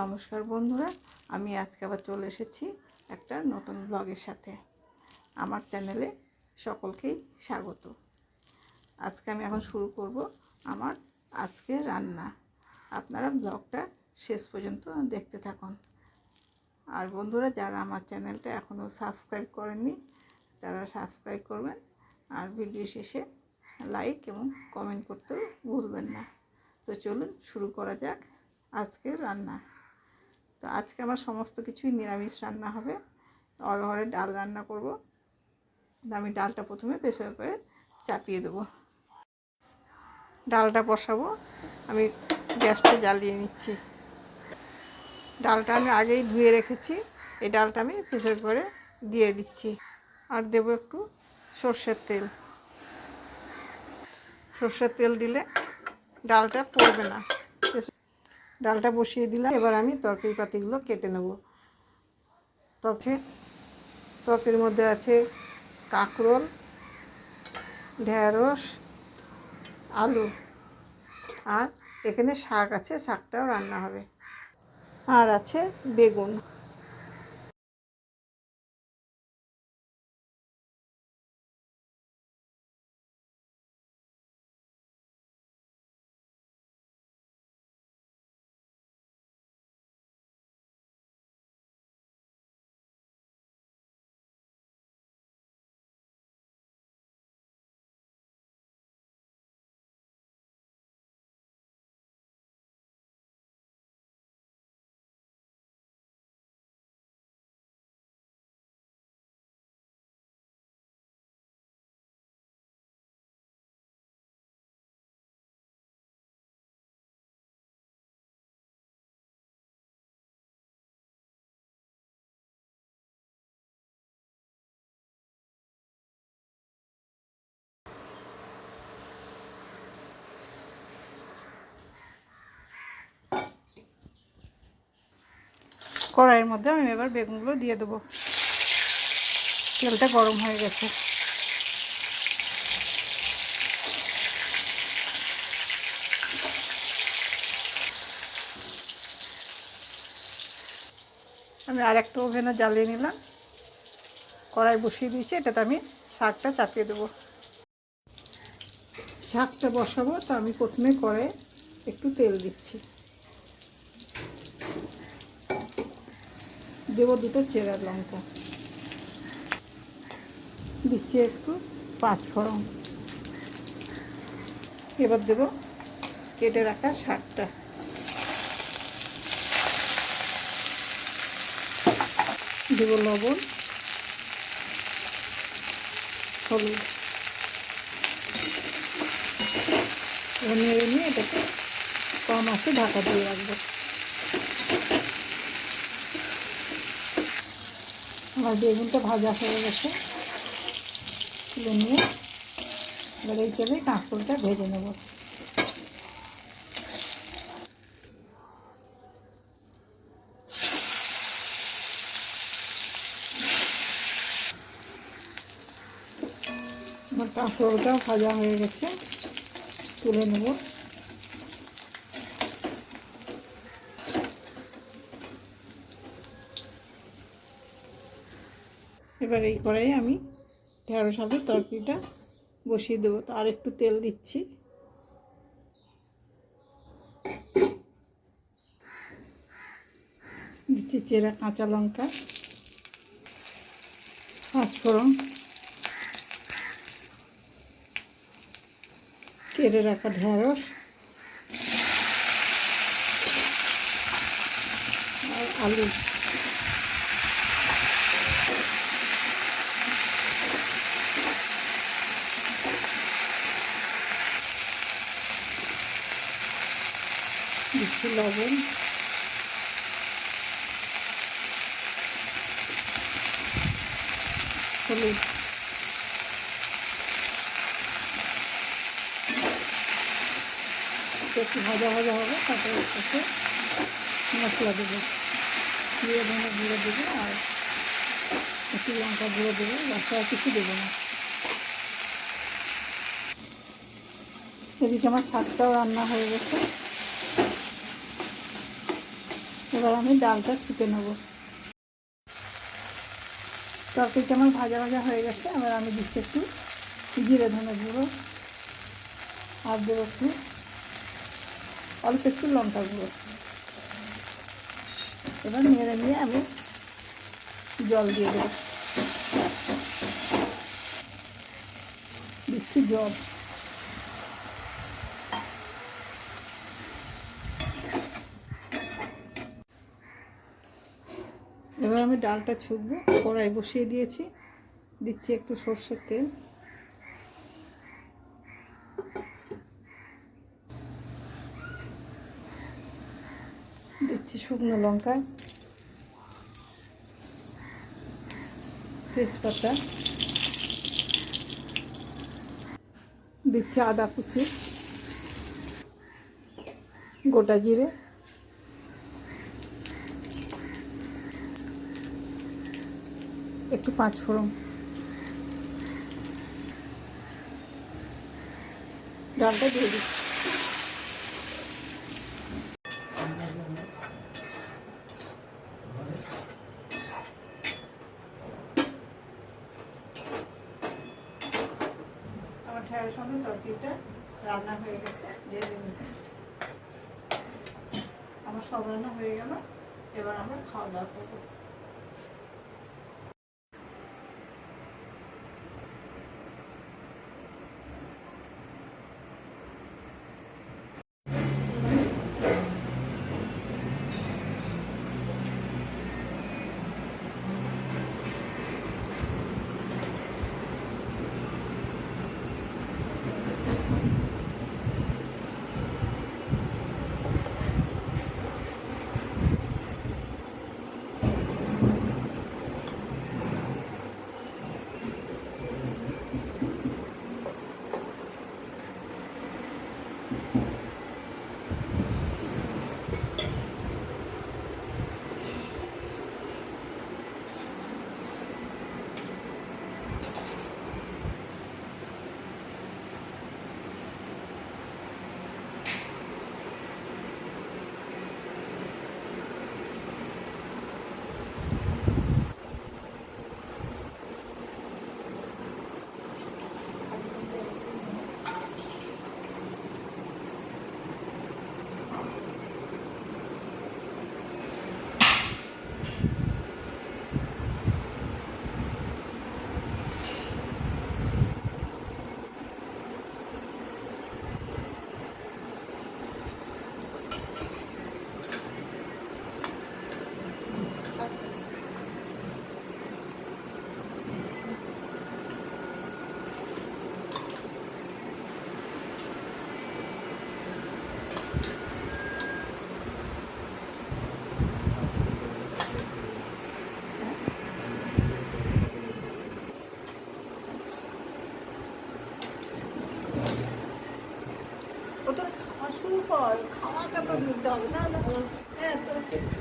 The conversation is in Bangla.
নমস্কার বন্ধুরা, আমি আজকে আবার চলে এসেছি একটা নতুন ব্লগের সাথে। আমার চ্যানেলে সকলকেই স্বাগত। আজকে আমি এখন শুরু করব আমার আজকে রান্না। আপনারা ব্লগটা শেষ পর্যন্ত দেখতে থাকুন। আর বন্ধুরা, যারা আমার চ্যানেলটা এখনও সাবস্ক্রাইব করেননি, তারা সাবস্ক্রাইব করবেন। আর ভিডিও শেষে লাইক এবং কমেন্ট করতেও ভুলবেন না। তো চলুন শুরু করা যাক আজকের রান্না। তো আজকে আমার সমস্ত কিছুই নিরামিষ রান্না হবে। অরহরের ডাল রান্না করব। তো আমি ডালটা প্রথমে প্রেসার করে চাপিয়ে দেবো। ডালটা বসাবো। আমি গ্যাসটা জ্বালিয়ে নিচ্ছি। ডালটা আমি আগেই ধুয়ে রেখেছি। এই ডালটা আমি প্রেসার করে দিয়ে দিচ্ছি। আর দেবো একটু সর্ষের তেল। সর্ষের তেল দিলে ডালটা পড়বে না। ডালটা বসিয়ে দিলাম। এবার আমি তরকারি পাতিগুলো কেটে নেব। তরকারি তরকারির মধ্যে আছে কাঁকরোল, ঢেঁড়স, আলু। আর এখানে শাক আছে, শাকটাও রান্না হবে। আর আছে বেগুন। কড়াইয়ের মধ্যে আমি এবার বেগুনগুলো দিয়ে দেবো। তেলটা গরম হয়ে গেছে। আমি আর একটা ওভেনে জ্বালিয়ে নিলাম। কড়াই বসিয়ে দিয়েছি, এটাতে আমি শাকটা চাপিয়ে দেবো। শাকটা বসাবো, তো আমি প্রথমে কড়াই একটু তেল দিচ্ছি। দেবো দুটো চেরা লঙ্কা। দিচ্ছি একটু পাঁচ ফোড়ন। এবার দেব কেটে রাখা শাকটা। দেব লবণ, হলুদ। এবার নেড়ে নিয়ে এটাকে কম আছে ঢাকা দিয়ে রাখব। আমার বেগুনটা ভাজা হয়ে গেছে। তুলে নিয়ে এবার এই তেলে কাঁকড়টা ভেজে নেব। আমার কাঁকড়টাও ভাজা হয়ে গেছে, তুলে নেব। এবার এই কড়াই আমি ঢেঁড়স আলুর তরকারিটা বসিয়ে দেবো। তো আর একটু তেল দিচ্ছি। দিচ্ছি চেরা কাঁচা লঙ্কা, পাঁচফোড়ন কেড়ে রাখা ঢেঁড়স, আর আলু। দিচ্ছি লবণ। হলুদ। একটু ভাজা ভাজা হবে, তারপরে একটু মশলা দেবো। দিয়ে ধনে গুঁড়ো দেবো আর একটু লঙ্কা গুঁড়ো দেবো মশলা কিছু দেবো না। এদিকে আমার শাকটাও রান্না হয়ে গেছে। এবার আমি ডালটা ছুটে নেব। তরকারিটা আমার ভাজা ভাজা হয়ে গেছে, এবার আমি দিচ্ছি একটু জিরে ধনে গুঁড়ো, আর দেবো একটু অল্প একটু লঙ্কা গুঁড়ো। এবার নেড়ে নিয়ে আমি জল দিয়ে দেবো। দিচ্ছি জল। আমি ডালটা ছুকবো কড়াই বসিয়ে দিয়েছি। দিচ্ছি একটু সর্ষের তেল। দিচ্ছি শুকনো লঙ্কা। তেজপাতা। দিচ্ছি আদা কুচি। গোটা জিরে। একটু পাঁচ ফোড়ন। ডালটা দিয়ে দিচ্ছি। আমার সঙ্গে রান্না হয়ে গেছে ঢেলে নিচ্ছি আমার সব রান্না হয়ে গেল, এবার আমরা খাওয়া দাওয়া করব। 好的那的，哎，对。